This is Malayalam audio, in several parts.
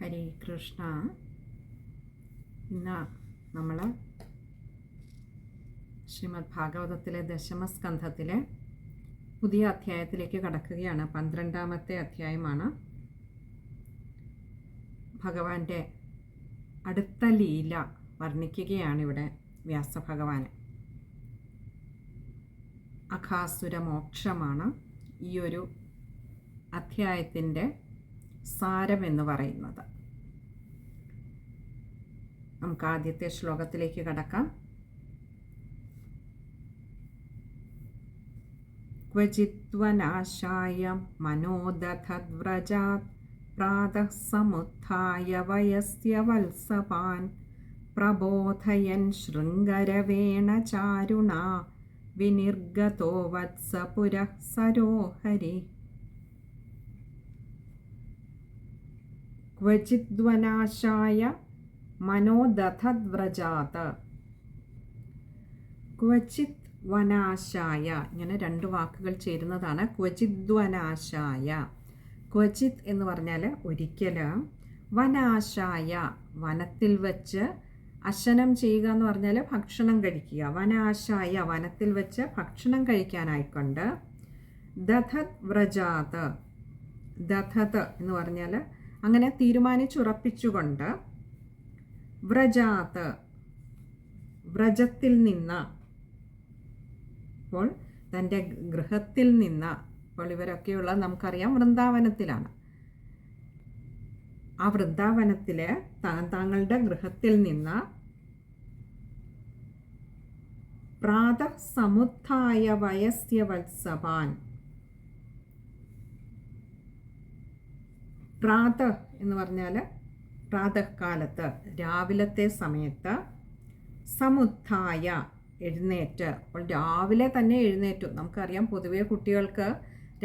ഹരേ കൃഷ്ണ. ഇന്ന് നമ്മൾ ശ്രീമദ് ഭാഗവതത്തിലെ ദശമസ്കന്ധത്തിലെ പുതിയ അധ്യായത്തിലേക്ക് കടക്കുകയാണ്. പന്ത്രണ്ടാമത്തെ അധ്യായമാണ്. ഭഗവാന്റെ അടുത്ത ലീല വർണിക്കുകയാണ് ഇവിടെ വ്യാസഭഗവാൻ അഖാസുര മോക്ഷമാണ് ഈ ഒരു അധ്യായത്തിന്റെ സാരം എന്ന് പറയുന്നത്. നമുക്ക് ആദ്യത്തെ ശ്ലോകത്തിലേക്ക് കടക്കാം. ക്വചിത്വനാശായ മനോദധദ്വ്രജാത് പ്രാതഃ സമുത്ഥായ വയസ്യ വത്സപാൻ പ്രബോധയൻ ശൃംഗരവേണ ചാരുണ വിനിർഗതോ വത്സ പുരഃ സരോഹരി. ക്വചിദ്വനാശായ മനോദധദ്വ്രജാത് ക്വചിത് വനാശായ ഇങ്ങനെ രണ്ട് വാക്കുകൾ ചേരുന്നതാണ്. ക്വചിദ്വനാശായ ക്വചിത് എന്ന് പറഞ്ഞാൽ ഒരിക്കൽ. വനാശായ വനത്തിൽ വച്ച് അശനം ചെയ്യുക എന്ന് പറഞ്ഞാൽ ഭക്ഷണം കഴിക്കുക. വനാശായ വനത്തിൽ വെച്ച് ഭക്ഷണം കഴിക്കാനായിക്കൊണ്ട് ദഥത് വ്രജാത് ദഥത് എന്ന് പറഞ്ഞാൽ അങ്ങനെ തീരുമാനിച്ചുറപ്പിച്ചുകൊണ്ട് വ്രജാത്ത് വ്രജത്തിൽ നിന്ന് അപ്പോൾ തന്റെ ഗൃഹത്തിൽ നിന്ന് ഇപ്പോൾ ഇവരൊക്കെയുള്ള നമുക്കറിയാം വൃന്ദാവനത്തിലാണ്. ആ വൃന്ദാവനത്തിൽ താങ്കളുടെ ഗൃഹത്തിൽ നിന്ന് പ്രാതഃ വയസ്യവത്സവാൻ വയസ്യ പ്രാതഃ എന്ന് പറഞ്ഞാൽ പ്രാതഃകാലത്ത് രാവിലത്തെ സമയത്ത് സമുദ്ധായ എഴുന്നേറ്റ്. അപ്പോൾ രാവിലെ തന്നെ എഴുന്നേറ്റു. നമുക്കറിയാം പൊതുവേ കുട്ടികൾക്ക്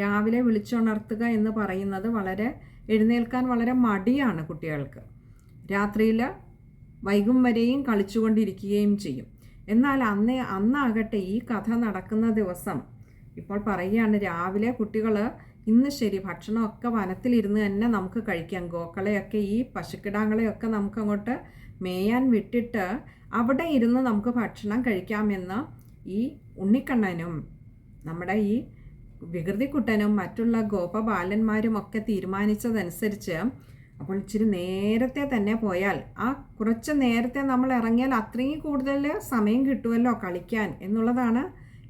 രാവിലെ വിളിച്ചുണർത്തുക എന്ന് പറയുന്നത് വളരെ എഴുന്നേൽക്കാൻ വളരെ മടിയാണ് കുട്ടികൾക്ക്. രാത്രിയിൽ വൈകും വരെയും കളിച്ചുകൊണ്ടിരിക്കുകയും ചെയ്യും. എന്നാൽ അന്ന് അന്നാകട്ടെ ഈ കഥ നടക്കുന്ന ദിവസം ഇപ്പോൾ പറയുകയാണ് രാവിലെ കുട്ടികൾ ഇന്ന് ശരി ഭക്ഷണമൊക്കെ വനത്തിലിരുന്ന് തന്നെ നമുക്ക് കഴിക്കാം. ഗോക്കളെയൊക്കെ ഈ പശുക്കിടാങ്ങളെയൊക്കെ നമുക്ക് അങ്ങോട്ട് മേയാൻ വിട്ടിട്ട് അവിടെ ഇരുന്ന് നമുക്ക് ഭക്ഷണം കഴിക്കാമെന്ന് ഈ ഉണ്ണിക്കണ്ണനും നമ്മുടെ ഈ വികൃതിക്കുട്ടനും മറ്റുള്ള ഗോപബാലന്മാരും ഒക്കെ തീരുമാനിച്ചതനുസരിച്ച് അപ്പോൾ ഇച്ചിരി നേരത്തെ തന്നെ പോയാൽ ആ കുറച്ച് നേരത്തെ നമ്മൾ ഇറങ്ങിയാൽ അത്രയും കൂടുതൽ സമയം കിട്ടുമല്ലോ കളിക്കാൻ എന്നുള്ളതാണ്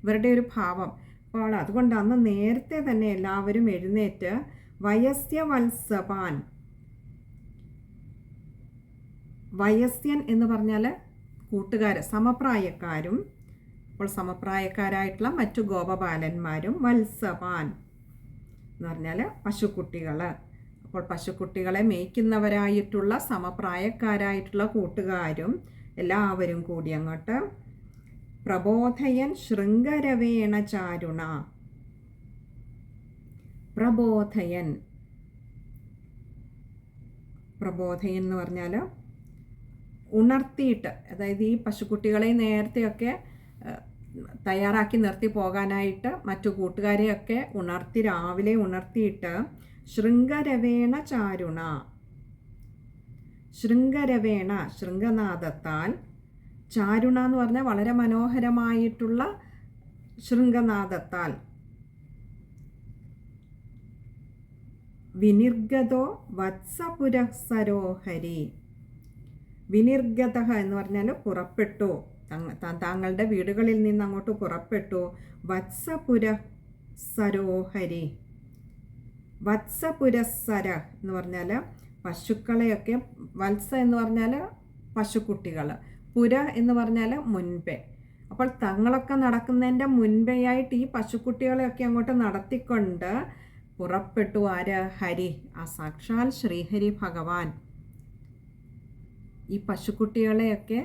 ഇവരുടെ ഒരു ഭാവം. അപ്പോൾ അതുകൊണ്ട് അന്ന് നേരത്തെ തന്നെ എല്ലാവരും എഴുന്നേറ്റ് വയസ്യ വത്സപാൻ വയസ്യൻ എന്ന് പറഞ്ഞാൽ കൂട്ടുകാർ സമപ്രായക്കാരും അപ്പോൾ സമപ്രായക്കാരായിട്ടുള്ള മറ്റു ഗോപബാലന്മാരും വത്സപാൻ എന്ന് പറഞ്ഞാൽ പശുക്കുട്ടികൾ അപ്പോൾ പശുക്കുട്ടികളെ മേയ്ക്കുന്നവരായിട്ടുള്ള സമപ്രായക്കാരായിട്ടുള്ള കൂട്ടുകാരും എല്ലാവരും കൂടി അങ്ങോട്ട് പ്രബോധയൻ ശൃംഗരവേണ ചാരുണ. പ്രബോധയൻ. പ്രബോധയൻ എന്ന് പറഞ്ഞാൽ ഉണർത്തിയിട്ട് അതായത് ഈ പശുക്കുട്ടികളെ നേരത്തെയൊക്കെ തയ്യാറാക്കി നിർത്തി പോകാനായിട്ട് മറ്റു കൂട്ടുകാരെയൊക്കെ ഉണർത്തി രാവിലെ ഉണർത്തിയിട്ട് ശൃംഗരവേണ ചാരുണ. ശൃംഗരവേണ ശൃംഗനാദത്താൽ ചാരുണ എന്ന് പറഞ്ഞാൽ വളരെ മനോഹരമായിട്ടുള്ള ശൃംഗനാദത്താൽ. വിനിർഗതോ വത്സപുരസരോഹരി. വിനിർഗത എന്ന് പറഞ്ഞാൽ പുറപ്പെട്ടു. താങ്കളുടെ വീടുകളിൽ നിന്ന് അങ്ങോട്ട് പുറപ്പെട്ടു. വത്സപുര സരോഹരി വത്സപുരസര എന്ന് പറഞ്ഞാൽ പശുക്കളെയൊക്കെ വത്സ എന്ന് പറഞ്ഞാൽ പശുക്കുട്ടികൾ. പുര എന്ന് പറഞ്ഞാൽ മുൻപേ. അപ്പോൾ തങ്ങളൊക്കെ നടക്കുന്നതിന്റെ മുൻപേയായിട്ട് ഈ പശുക്കുട്ടികളെയൊക്കെ അങ്ങോട്ട് നടത്തിക്കൊണ്ട് പുറപ്പെട്ടു ആര്? ഹരി. ആ സാക്ഷാൽ ശ്രീഹരി ഭഗവാൻ. ഈ പശുക്കുട്ടികളെയൊക്കെ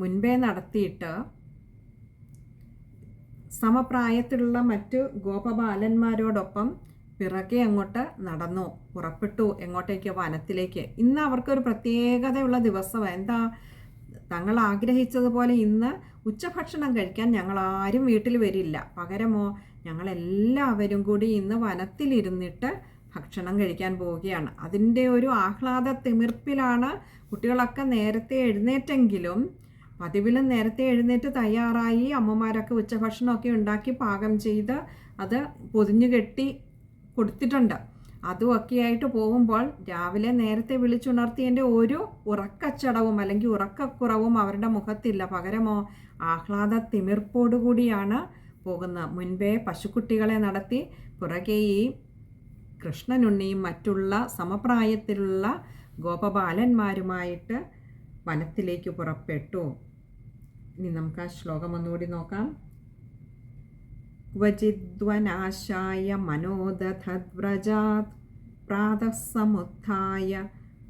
മുൻപേ നടത്തിയിട്ട് സമപ്രായത്തിലുള്ള മറ്റു ഗോപബാലന്മാരോടൊപ്പം പിറകെ അങ്ങോട്ട് നടന്നു. പുറപ്പെട്ടു എങ്ങോട്ടേക്ക്? വനത്തിലേക്ക്. ഇന്ന് അവർക്കൊരു പ്രത്യേകതയുള്ള ദിവസം എന്താ? തങ്ങൾ ആഗ്രഹിച്ചതുപോലെ ഇന്ന് ഉച്ചഭക്ഷണം കഴിക്കാൻ ഞങ്ങൾ ആരും വീട്ടിൽ വരില്ല. പകരമോ ഞങ്ങളെല്ലാവരും കൂടി ഇന്ന് വനത്തിലിരുന്നിട്ട് ഭക്ഷണം കഴിക്കാൻ പോവുകയാണ്. അതിന്റെ ഒരു ആഹ്ലാദ തിമിർപ്പിലാണ് കുട്ടികളൊക്കെ നേരത്തെ എഴുന്നേറ്റെങ്കിലും പതിവിലും നേരത്തെ എഴുന്നേറ്റ് തയ്യാറായി അമ്മമാരൊക്കെ ഉച്ചഭക്ഷണമൊക്കെ ഉണ്ടാക്കി പാകം ചെയ്ത് അത് പൊതിഞ്ഞു കെട്ടി കൊടുത്തിട്ടുണ്ട്. അതുമൊക്കെയായിട്ട് പോകുമ്പോൾ രാവിലെ നേരത്തെ വിളിച്ചുണർത്തിയതിന്റെ ഒരു ഉറക്കച്ചടവും അല്ലെങ്കിൽ ഉറക്കക്കുറവും അവരുടെ മുഖത്തില്ല. പകരമോ ആഹ്ലാദ തിമിർപ്പോടുകൂടിയാണ് പോകുന്നത്. മുൻപേ പശുക്കുട്ടികളെ നടത്തി പുറകെ ഈ കൃഷ്ണനുണ്ണിയും മറ്റുള്ള സമപ്രായത്തിലുള്ള ഗോപബാലന്മാരുമായിട്ട് വനത്തിലേക്ക് പുറപ്പെട്ടു. ഇനി നമുക്ക് ആ ശ്ലോകം ഒന്നുകൂടി നോക്കാം. ക്വചിദ്വനാശായ प्रातः പ്രാതസമുത്ഥായ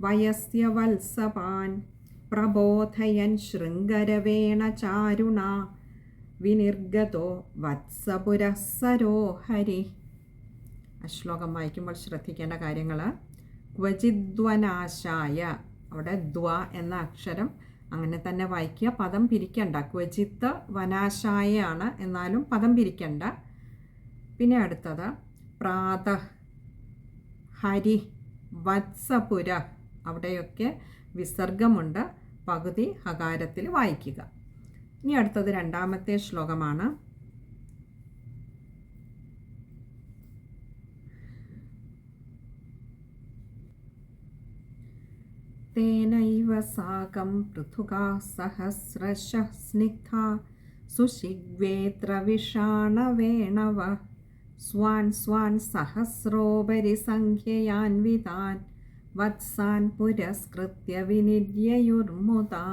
വയസ്യ വത്സപാൻ പ്രബോധയൻ ശൃംഗരവേണ ചാരുണ വിനിർഗതോ വത്സപുരസരോ ഹരി ആ ശ്ലോകം വായിക്കുമ്പോൾ ശ്രദ്ധിക്കേണ്ട കാര്യങ്ങൾ ക്വചിദ്വനാശായ അവിടെ ദ്വ എന്ന അക്ഷരം അങ്ങനെ തന്നെ വായിക്കുക. പദം പിരിക്കണ്ട. ക്വചിത്ത് വനാശായയാണ്. എന്നാലും പദം പിരിക്കണ്ട. പിന്നെ അടുത്തത്. പ്രാത ഹരി വത്സപുര. അവിടെയൊക്കെ വിസർഗമുണ്ട്. പകുതി ഹകാരത്തിൽ വായിക്കുക. ഇനി അടുത്തത് രണ്ടാമത്തെ ശ്ലോകമാണ്. तेनैव साकं पृथुका सहस्रशः स्निग्धा सुशिग्वेत्रविषाणवेणव स्वान् स्वान् सहस्रोपरि सङ्ख्ययान्वितान् वत्सान् पुरस्कृत्य विनिर्ययुर्मुदा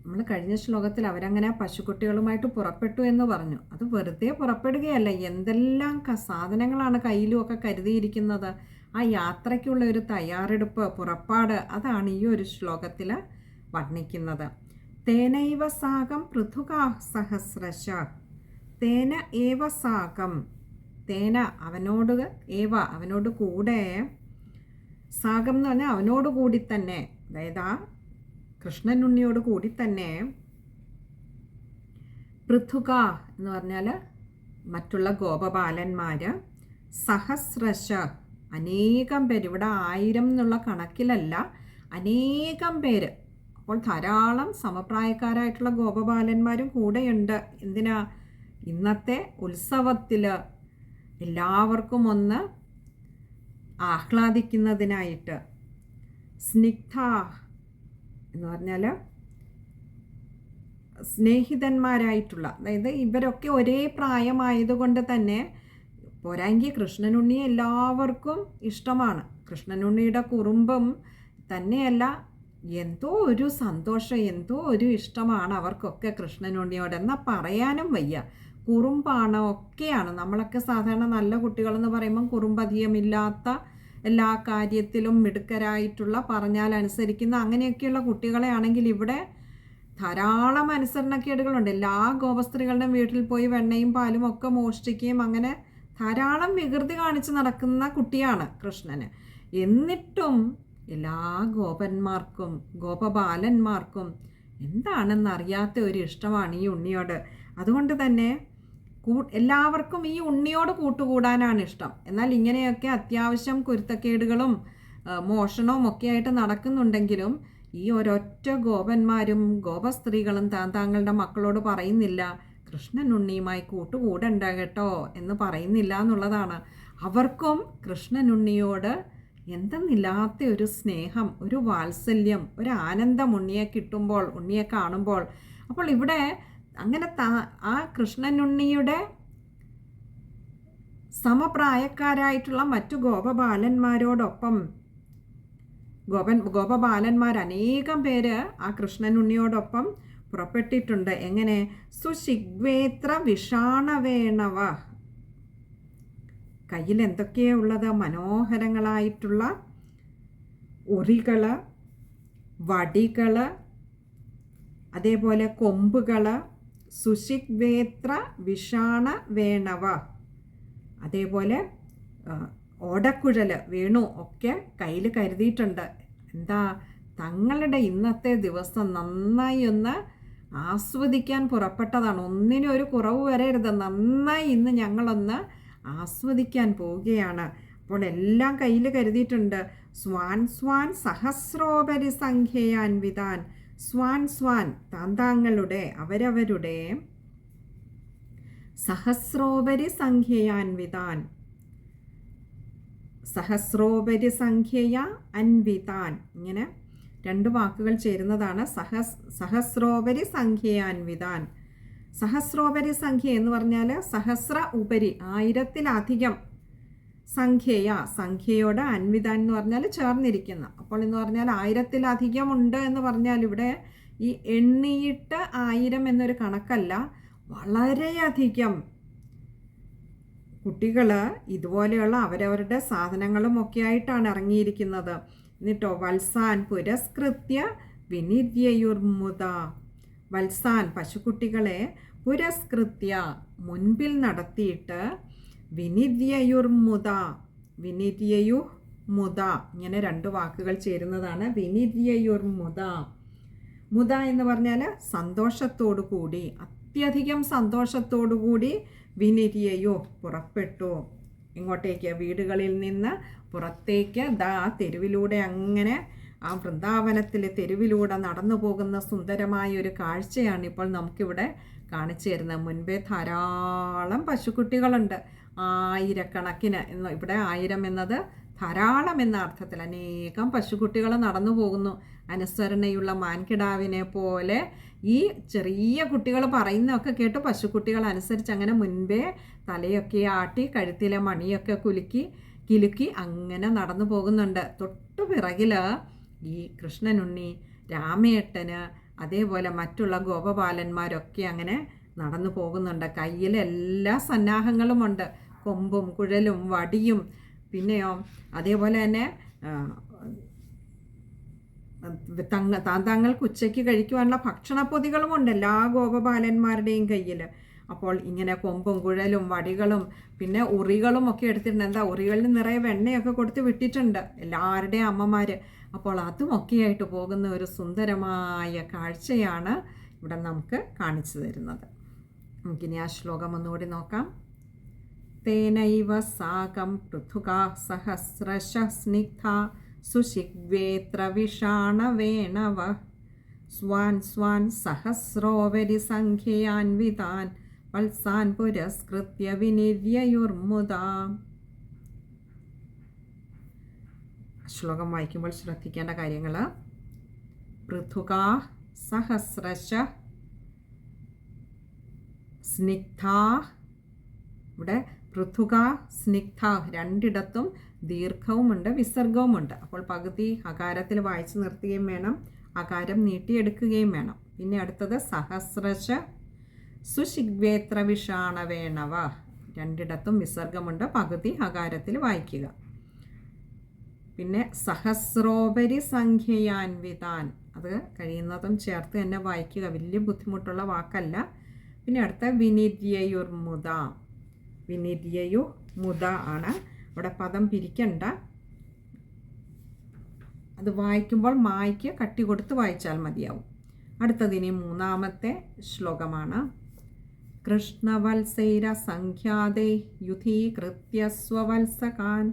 നമ്മൾ കഴിഞ്ഞ ശ്ലോകത്തിൽ അവരങ്ങനെ പശുക്കുട്ടികളുമായിട്ട് പുറപ്പെട്ടു എന്ന് പറഞ്ഞു അത് വെറുതെ പുറപ്പെടുകയല്ല എന്തെല്ലാം സാധനങ്ങളാണ് കയ്യിലും ഒക്കെ കരുതിയിരിക്കുന്നത് ആ യാത്രയ്ക്കുള്ള ഒരു തയ്യാറെടുപ്പ് പുറപ്പാട് അതാണ് ഈ ഒരു ശ്ലോകത്തിൽ വർണിക്കുന്നത്. തേനൈവ സാഗം പൃഥുകാ സഹസ്രശ. തേന ഏവ സാകം. തേന അവനോട് ഏവ അവനോട് കൂടെ സാകം എന്ന് പറഞ്ഞാൽ അവനോട് കൂടി തന്നെ. അതായത് ആ കൃഷ്ണനുണ്ണിയോട് കൂടി തന്നെ പൃഥുക എന്ന് പറഞ്ഞാൽ മറ്റുള്ള ഗോപബാലന്മാർ സഹസ്രശ. അനേകം പേര് ഇവിടെ ആയിരം എന്നുള്ള കണക്കിലല്ല അനേകം പേര്. അപ്പോൾ ധാരാളം സമപ്രായക്കാരായിട്ടുള്ള ഗോപബാലന്മാരും കൂടെയുണ്ട്. എന്തിനാ? ഇന്നത്തെ ഉത്സവത്തിൽ എല്ലാവർക്കും ഒന്ന് ആഹ്ലാദിക്കുന്നതിനായിട്ട്. സ്നിഗ്ധ എന്ന് പറഞ്ഞാൽ സ്നേഹിതന്മാരായിട്ടുള്ള അതായത് ഇവരൊക്കെ ഒരേ പ്രായമായതുകൊണ്ട് തന്നെ പോരാങ്കി കൃഷ്ണനുണ്ണിയെ എല്ലാവർക്കും ഇഷ്ടമാണ്. കൃഷ്ണനുണ്ണിയുടെ കുറുമ്പും തന്നെയല്ല എന്തോ ഒരു സന്തോഷം എന്തോ ഒരു ഇഷ്ടമാണ് അവർക്കൊക്കെ കൃഷ്ണനുണ്ണിയോട്. എന്നാൽ പറയാനും വയ്യ. കുറുമ്പാണ് ഒക്കെയാണ്. നമ്മളൊക്കെ സാധാരണ നല്ല കുട്ടികളെന്ന് പറയുമ്പം കുറുമ്പധികമില്ലാത്ത എല്ലാ കാര്യത്തിലും മിടുക്കരായിട്ടുള്ള പറഞ്ഞാൽ അനുസരിക്കുന്ന അങ്ങനെയൊക്കെയുള്ള കുട്ടികളെ ആണെങ്കിൽ ഇവിടെ ധാരാളം അനുസരണക്കേടുകളുണ്ട്. എല്ലാ ഗോപസ്ത്രീകളുടെയും വീട്ടിൽ പോയി വെണ്ണയും പാലും ഒക്കെ മോഷ്ടിക്കുകയും അങ്ങനെ ധാരാളം വികൃതി കാണിച്ച് നടക്കുന്ന കുട്ടിയാണ് കൃഷ്ണന്. എന്നിട്ടും എല്ലാ ഗോപന്മാർക്കും ഗോപബാലന്മാർക്കും എന്താണെന്നറിയാത്ത ഒരു ഇഷ്ടമാണ് ഈ ഉണ്ണിയോട്. അതുകൊണ്ട് തന്നെ എല്ലാവർക്കും ഈ ഉണ്ണിയോട് കൂട്ടുകൂടാനാണ് ഇഷ്ടം. എന്നാൽ ഇങ്ങനെയൊക്കെ അത്യാവശ്യം കുരുത്തക്കേടുകളും മോഷണവും ഒക്കെ ആയിട്ട് നടക്കുന്നുണ്ടെങ്കിലും ഈ ഒരൊറ്റ ഗോപന്മാരും ഗോപസ്ത്രീകളും താൻ താങ്കളുടെ മക്കളോട് പറയുന്നില്ല. കൃഷ്ണൻ ഉണ്ണിയുമായി കൂട്ടുകൂടണ്ട കേട്ടോ എന്ന് പറയുന്നില്ല എന്നുള്ളതാണ്. അവർക്കും കൃഷ്ണൻ ഉണ്ണിയോട് എന്തെന്നില്ലാത്ത ഒരു സ്നേഹം ഒരു വാത്സല്യം ഒരു ആനന്ദം ഉണ്ണിയെ കിട്ടുമ്പോൾ ഉണ്ണിയെ കാണുമ്പോൾ. അപ്പോൾ ഇവിടെ അങ്ങനെ ആ കൃഷ്ണനുണ്ണിയുടെ സമപ്രായക്കാരായിട്ടുള്ള മറ്റു ഗോപബാലന്മാരോടൊപ്പം ഗോപൻ ഗോപബാലന്മാർ അനേകം പേര് ആ കൃഷ്ണനുണ്ണിയോടൊപ്പം പുറപ്പെട്ടിട്ടുണ്ട്. എങ്ങനെ? സുശിഗ്വേത്ര വിഷാണവേണവ. കയ്യിൽ എന്തൊക്കെയാണ് ഉള്ളത്? മനോഹരങ്ങളായിട്ടുള്ള ഉറികൾ വടികൾ അതേപോലെ കൊമ്പുകൾ സുശിഗ്വേത്ര വിഷാണ വേണവ അതേപോലെ ഓടക്കുഴൽ വേണു ഒക്കെ കയ്യിൽ കരുതിയിട്ടുണ്ട്. എന്താ? തങ്ങളുടെ ഇന്നത്തെ ദിവസം നന്നായി ഒന്ന് ആസ്വദിക്കാൻ പുറപ്പെട്ടതാണ്. ഒന്നിനും ഒരു കുറവ് വരരുത്. നന്നായി ഇന്ന് ഞങ്ങളൊന്ന് ആസ്വദിക്കാൻ പോവുകയാണ്. അപ്പോൾ എല്ലാം കയ്യിൽ കരുതിയിട്ടുണ്ട്. സ്വാൻ സ്വാൻ സഹസ്രോപരി സംഖ്യയാൻവിതാൻ സ്വാൻ സ്വാൻ താന്താങ്ങളുടെ അവരവരുടെ സഹസ്രോപരി സംഖ്യയാൻവിതാൻ സഹസ്രോപരി സംഖ്യയ അൻവിതാൻ ഇങ്ങനെ രണ്ട് വാക്കുകൾ ചേരുന്നതാണ് സഹസ് സഹസ്രോപരി സംഖ്യയാൻവിതാൻ സഹസ്രോപരി സംഖ്യ എന്ന് പറഞ്ഞാൽ സഹസ്ര ഉപരി ആയിരത്തിലധികം സംഖ്യയ. സംഖ്യയോട് അൻവിതാൻ എന്ന് പറഞ്ഞാൽ ചേർന്നിരിക്കുന്ന. അപ്പോൾ എന്ന് പറഞ്ഞാൽ ആയിരത്തിലധികം ഉണ്ട് എന്ന് പറഞ്ഞാൽ ഇവിടെ ഈ എണ്ണിയിട്ട് ആയിരം എന്നൊരു കണക്കല്ല വളരെയധികം. കുട്ടികൾ ഇതുപോലെയുള്ള അവരവരുടെ സാധനങ്ങളും ഒക്കെ ആയിട്ടാണ് ഇറങ്ങിയിരിക്കുന്നത്. എന്നിട്ടോ വത്സാൻ പുരസ്കൃത്യ വിനിര്യയുർമുത വത്സാൻ പശുക്കുട്ടികളെ പുരസ്കൃത്യ മുൻപിൽ നടത്തിയിട്ട് വിനിര്യയുർമുത വിനിര്യയു മുത ഇങ്ങനെ രണ്ട് വാക്കുകൾ ചേരുന്നതാണ്. വിനിര്യയുർമുത മുത എന്ന് പറഞ്ഞാൽ സന്തോഷത്തോടു കൂടി അത്യധികം സന്തോഷത്തോടു കൂടി വിനിര്യയോ പുറപ്പെട്ടു. ഇങ്ങോട്ടേക്ക് വീടുകളിൽ നിന്ന് പുറത്തേക്ക് ദാ തെരുവിലൂടെ അങ്ങനെ ആ വൃന്ദാവനത്തിലെ തെരുവിലൂടെ നടന്നു പോകുന്ന സുന്ദരമായ ഒരു കാഴ്ചയാണ് ഇപ്പോൾ നമുക്കിവിടെ കാണിച്ചു തരുന്നത്. മുൻപേ ധാരാളം പശുക്കുട്ടികളുണ്ട്. ആയിരക്കണക്കിന് ഇവിടെ ആയിരം എന്നത് ധാരാളം എന്ന അർത്ഥത്തിൽ അനേകം പശുക്കുട്ടികൾ നടന്നു പോകുന്നു. അനുസരണയുള്ള മാൻകിടാവിനെ പോലെ ഈ ചെറിയ കുട്ടികൾ പറയുന്നതൊക്കെ കേട്ട് പശുക്കുട്ടികൾ അനുസരിച്ച് അങ്ങനെ മുൻപേ തലയൊക്കെ ആട്ടി കഴുത്തിലെ മണിയൊക്കെ കുലുക്കി കിലുക്കി അങ്ങനെ നടന്നു പോകുന്നുണ്ട്. തൊട്ടു പിറകിൽ ഈ കൃഷ്ണനുണ്ണി രാമേട്ടന് അതേപോലെ മറ്റുള്ള ഗോപബാലന്മാരൊക്കെ അങ്ങനെ നടന്നു പോകുന്നുണ്ട്. കയ്യിൽ എല്ലാ സന്നാഹങ്ങളുമുണ്ട്. കൊമ്പും കുഴലും വടിയും പിന്നെയോ അതേപോലെ തന്നെ തങ്ങ തങ്ങൾക്ക് ഉച്ചയ്ക്ക് കഴിക്കുവാനുള്ള ഭക്ഷണപ്പൊതികളുമുണ്ട് എല്ലാ ഗോപബാലന്മാരുടെയും കയ്യിൽ അപ്പോൾ ഇങ്ങനെ കൊമ്പും കുഴലും വടികളും പിന്നെ ഉറികളും ഒക്കെ എടുത്തിട്ടുണ്ട്. എന്താ ഉറികളിൽ നിറയെ വെണ്ണയൊക്കെ കൊടുത്ത് വിട്ടിട്ടുണ്ട് എല്ലാവരുടെയും അമ്മമാർ അപ്പോൾ അതുമൊക്കെയായിട്ട് പോകുന്ന ഒരു സുന്ദരമായ കാഴ്ചയാണ് ഇവിടെ നമുക്ക് കാണിച്ചു തരുന്നത്. നമുക്കിനി ആ ശ്ലോകം ഒന്നുകൂടി നോക്കാം. തേനൈവ साकं पृथुका സഹസ്രശ സ്നിഗ്ധ സുഷിഗ്വേത്ര स्वान् സഹസ്രോവരി സംഖ്യയാൻവിതാൻ വത്സാൻ പുരസ്കൃത്യ വിനിര്യയുർമുദാ ശ്ലോകം വായിക്കുമ്പോൾ ശ്രദ്ധിക്കേണ്ട കാര്യങ്ങൾ പൃഥുകാ സഹസ്രശ സ്നിഗ്ധാ ഇവിടെ പൃഥുക സ്നിഗ്ധ രണ്ടിടത്തും ദീർഘവുമുണ്ട് വിസർഗവുമുണ്ട്. അപ്പോൾ പകുതി അകാരത്തിൽ വായിച്ചു നിർത്തുകയും വേണം അകാരം നീട്ടിയെടുക്കുകയും വേണം. പിന്നെ അടുത്തത് സഹസ്രശ സുശിഗ്വേത്ര വിഷാണവേണവ രണ്ടിടത്തും വിസർഗമുണ്ട് പകുതി അകാരത്തിൽ വായിക്കുക. പിന്നെ സഹസ്രോപരി സംഖ്യയാൻവിതാൻ. അത് കഴിയുന്നതും ചേർത്ത് തന്നെ വായിക്കുക. വലിയ ബുദ്ധിമുട്ടുള്ള വാക്കല്ല. പിന്നെ അടുത്ത വിനിര്യയുർമുദ വിനിര്യയു മുദ ആണ്. ഇവിടെ പദം പിരിക്കണ്ട. അത് വായിക്കുമ്പോൾ മായ്ക്ക് കട്ടി കൊടുത്ത് വായിച്ചാൽ മതിയാവും. അടുത്തതിനി മൂന്നാമത്തെ ശ്ലോകമാണ്. കൃഷ്ണവത്സൈര സംഖ്യാതേ യുധീകൃത്യ സ്വവത്സകാൻ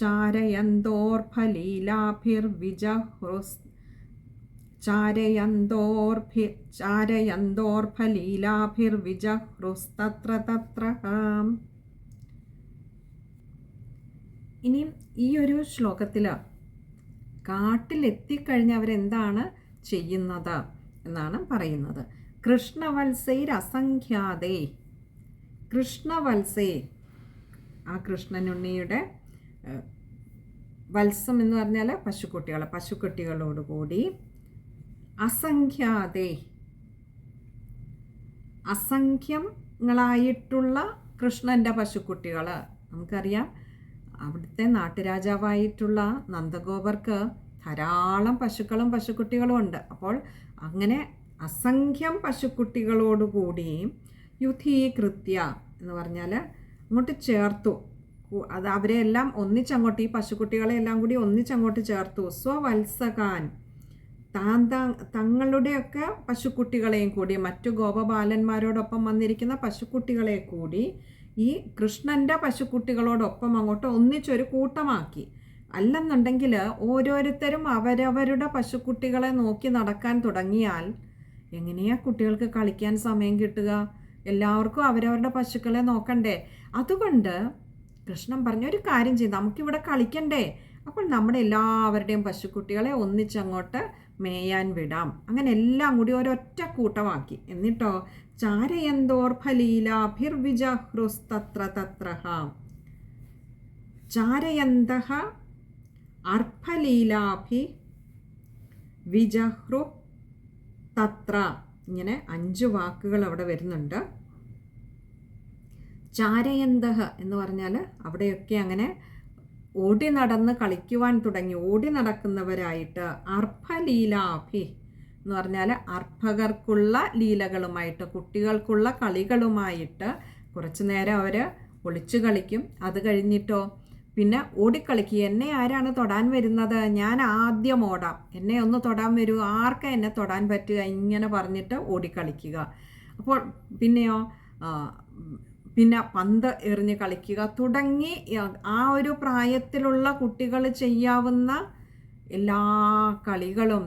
ചാരയന്തോർഫലീലാഭിർവിജഹൃസ് ചാരയന്തോർഭി ചാരയന്തോർഫലീലാഭിർവിജഹൃസ്തത്ര തത്ര ഇനിയും ഈ ഒരു ശ്ലോകത്തിൽ കാട്ടിലെത്തിക്കഴിഞ്ഞ് അവരെന്താണ് ചെയ്യുന്നത് എന്നാണ് പറയുന്നത്. കൃഷ്ണവത്സൈർ അസംഖ്യാതേ കൃഷ്ണവത്സേ ആ കൃഷ്ണനുണ്ണിയുടെ വത്സം എന്ന് പറഞ്ഞാൽ പശുക്കുട്ടികൾ പശുക്കുട്ടികളോടുകൂടി അസംഖ്യാതേ. അസംഖ്യങ്ങളായിട്ടുള്ള കൃഷ്ണന്റെ പശുക്കുട്ടികൾ നമുക്കറിയാം അവിടുത്തെ നാട്ടുരാജാവായിട്ടുള്ള നന്ദഗോപർക്ക് ധാരാളം പശുക്കളും പശുക്കുട്ടികളും ഉണ്ട്. അപ്പോൾ അങ്ങനെ അസംഖ്യം പശുക്കുട്ടികളോടുകൂടി യുദ്ധീകൃത്യ എന്ന് പറഞ്ഞാൽ അങ്ങോട്ട് ചേർത്തു. അത് അവരെ എല്ലാം ഒന്നിച്ചങ്ങോട്ട് ഈ പശുക്കുട്ടികളെ എല്ലാം കൂടി ഒന്നിച്ചങ്ങോട്ട് ചേർത്തു. സ്വവത്സകാൻ താൻ തങ്ങളുടെയൊക്കെ പശുക്കുട്ടികളെയും കൂടി മറ്റു ഗോപബാലന്മാരോടൊപ്പം വന്നിരിക്കുന്ന പശുക്കുട്ടികളെ കൂടി ഈ കൃഷ്ണന്റെ പശുക്കുട്ടികളോടൊപ്പം അങ്ങോട്ട് ഒന്നിച്ചൊരു കൂട്ടമാക്കി. അല്ലെന്നുണ്ടെങ്കിൽ ഓരോരുത്തരും അവരവരുടെ പശുക്കുട്ടികളെ നോക്കി നടക്കാൻ തുടങ്ങിയാൽ എങ്ങനെയാ കുട്ടികൾക്ക് കളിക്കാൻ സമയം കിട്ടുക? എല്ലാവർക്കും അവരവരുടെ പശുക്കളെ നോക്കണ്ടേ? അതുകൊണ്ട് കൃഷ്ണൻ പറഞ്ഞ ഒരു കാര്യം ചെയ്യും നമുക്കിവിടെ കളിക്കണ്ടേ? അപ്പോൾ നമ്മുടെ എല്ലാവരുടെയും പശുക്കുട്ടികളെ ഒന്നിച്ചങ്ങോട്ട് മേയാൻ വിടാം. അങ്ങനെ എല്ലാം കൂടി ഒരൊറ്റ കൂട്ടമാക്കി. എന്നിട്ടോ ചാരയന്തോർഫലീലാഭിർവിജഹ്രുസ്തത്ര തത്രഹ ചാരയന്തഃ അർഫലീലാഭി വിജഹ്രു തത്ര ഇങ്ങനെ അഞ്ച് വാക്കുകൾ അവിടെ വരുന്നുണ്ട്. ചാരയന്തഹ എന്ന് പറഞ്ഞാൽ അവിടെയൊക്കെ അങ്ങനെ ഓടി നടന്ന് കളിക്കുവാൻ തുടങ്ങി ഓടി നടക്കുന്നവരായിട്ട് അർഭലീലാഭി എന്ന് പറഞ്ഞാൽ അർഭകർക്കുള്ള ലീലകളുമായിട്ട് കുട്ടികൾക്കുള്ള കളികളുമായിട്ട് കുറച്ചു നേരം അവർ ഒളിച്ചു കളിക്കും. അത് കഴിഞ്ഞിട്ടോ പിന്നെ ഓടിക്കളിക്കുക എന്നെ ആരാണ് തൊടാൻ വരുന്നത്? ഞാൻ ആദ്യം ഓടാം. എന്നെ ഒന്ന് തൊടാൻ വരൂ. ആർക്ക എന്നെ തൊടാൻ പറ്റുക? ഇങ്ങനെ പറഞ്ഞിട്ട് ഓടിക്കളിക്കുക. അപ്പോൾ പിന്നെയോ പിന്നെ പന്ത് എറിഞ്ഞ് കളിക്കുക. തുടങ്ങി ആ ഒരു പ്രായത്തിലുള്ള കുട്ടികൾ ചെയ്യാവുന്ന എല്ലാ കളികളും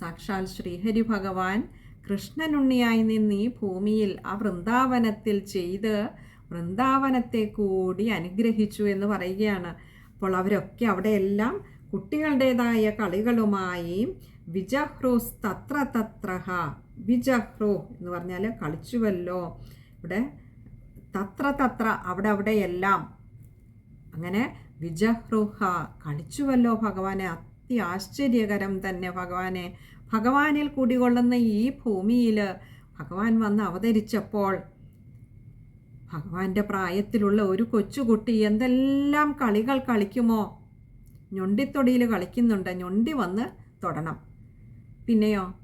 സാക്ഷാൽ ശ്രീഹരി ഭഗവാൻ കൃഷ്ണനുണ്ണിയായി നിന്ന് ഈ ഭൂമിയിൽ ആ വൃന്ദാവനത്തിൽ ചെയ്ത് വൃന്ദാവനത്തെ കൂടി അനുഗ്രഹിച്ചു എന്ന് പറയുകയാണ്. അപ്പോൾ അവരൊക്കെ അവിടെയെല്ലാം കുട്ടികളുടേതായ കളികളുമായി വിജഹ്രൂസ് തത്ര തത്രഹ വിജഹ്രൂ എന്ന് പറഞ്ഞാൽ കളിച്ചുവല്ലോ. ഇവിടെ തത്ര തത്ര അവിടെ അവിടെയെല്ലാം. അങ്ങനെ വിജഹ്രുഹ കളിച്ചുവല്ലോ ഭഗവാനെ. അത്യാശ്ചര്യകരം തന്നെ ഭഗവാനെ. ഭഗവാനിൽ കുടികൊള്ളുന്ന ഈ ഭൂമിയിൽ ഭഗവാൻ വന്ന് അവതരിച്ചപ്പോൾ ഭഗവാന്റെ പ്രായത്തിലുള്ള ഒരു കൊച്ചുകുട്ടി എന്തെല്ലാം കളികൾ കളിക്കുമോ? ഞൊണ്ടിത്തൊടിയിൽ കളിക്കുന്നുണ്ട്. ഞൊണ്ടി വന്ന് തൊടണം. പിന്നെയോ?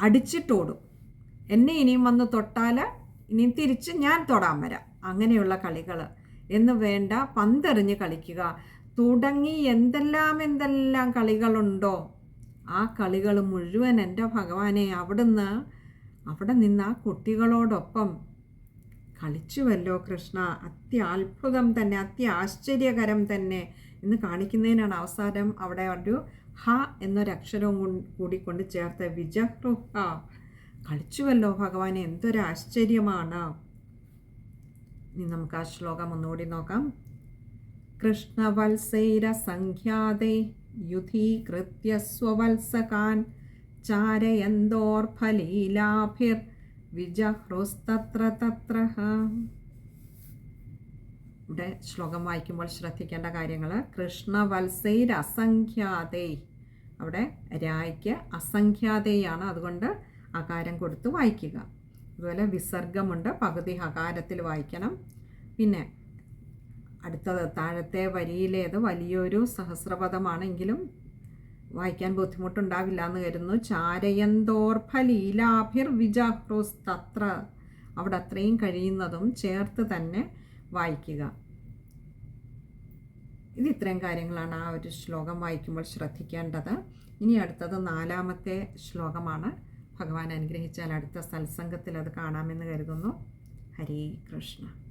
അടിച്ചിട്ടോടും. എന്നെ ഇനിയും വന്ന് തൊട്ടാൽ ഇനിയും തിരിച്ച് ഞാൻ തൊടാൻ വരാം. അങ്ങനെയുള്ള കളികൾ എന്ന് വേണ്ട പന്തെറിഞ്ഞ് കളിക്കുക. തുടങ്ങി എന്തെല്ലാം എന്തെല്ലാം കളികളുണ്ടോ ആ കളികൾ മുഴുവൻ എന്റെ ഭഗവാനെ അവിടുന്ന് അവിടെ നിന്ന് ആ കുട്ടികളോടൊപ്പം കളിച്ചുവല്ലോ കൃഷ്ണ. അത്യാത്ഭുതം തന്നെ അത്യാശ്ചര്യകരം തന്നെ. എന്ന് കാണിക്കുന്നതിനാണ് അവസാനം അവിടെ ഒരു ഹ എന്നൊരക്ഷരവും കൂടി കൊണ്ട് ചേർത്ത് വിജഹ്രുഹ. കളിച്ചുവല്ലോ ഭഗവാനെ എന്തൊരാശ്ചര്യമാണ് ഇനി നമുക്ക് ആ ശ്ലോകം ഒന്നുകൂടി നോക്കാം. കൃഷ്ണവത്സൈരസംഖ്യാതേ യുധീകൃത്യ സ്വവത്സകാൻ ചാരയന്തോർഫലീലാഭിർ വിജഹ്രുസ്തത്ര തത്ര ഇവിടെ ശ്ലോകം വായിക്കുമ്പോൾ ശ്രദ്ധിക്കേണ്ട കാര്യങ്ങൾ. കൃഷ്ണവത്സൈർ അസംഖ്യാതേ. അവിടെ രായ്ക്ക് അസംഖ്യാതയാണ് അതുകൊണ്ട് അകാരം കൊടുത്ത് വായിക്കുക. അതുപോലെ വിസർഗമുണ്ട് പകുതി ഹകാരത്തിൽ വായിക്കണം. പിന്നെ അടുത്തത് താഴത്തെ വരിയിലേത് വലിയൊരു സഹസ്രപദമാണെങ്കിലും വായിക്കാൻ ബുദ്ധിമുട്ടുണ്ടാവില്ല എന്ന് കരുതുന്നു. ചാരയന്തോർഫലീലാഭിർ വിജാഹ്രോസ് തത്ര അവിടെ അത്രയും കഴിയുന്നതും ചേർത്ത് തന്നെ വായിക്കുക. ഇത് ഇത്രയും കാര്യങ്ങളാണ് ആ ഒരു ശ്ലോകം വായിക്കുമ്പോൾ ശ്രദ്ധിക്കേണ്ടത്. ഇനി അടുത്തത് നാലാമത്തെ ശ്ലോകമാണ്. ഭഗവാൻ അനുഗ്രഹിച്ചാൽ അടുത്ത സത്സംഗത്തിൽ അത് കാണാമെന്ന് കരുതുന്നു. ഹരേ കൃഷ്ണ.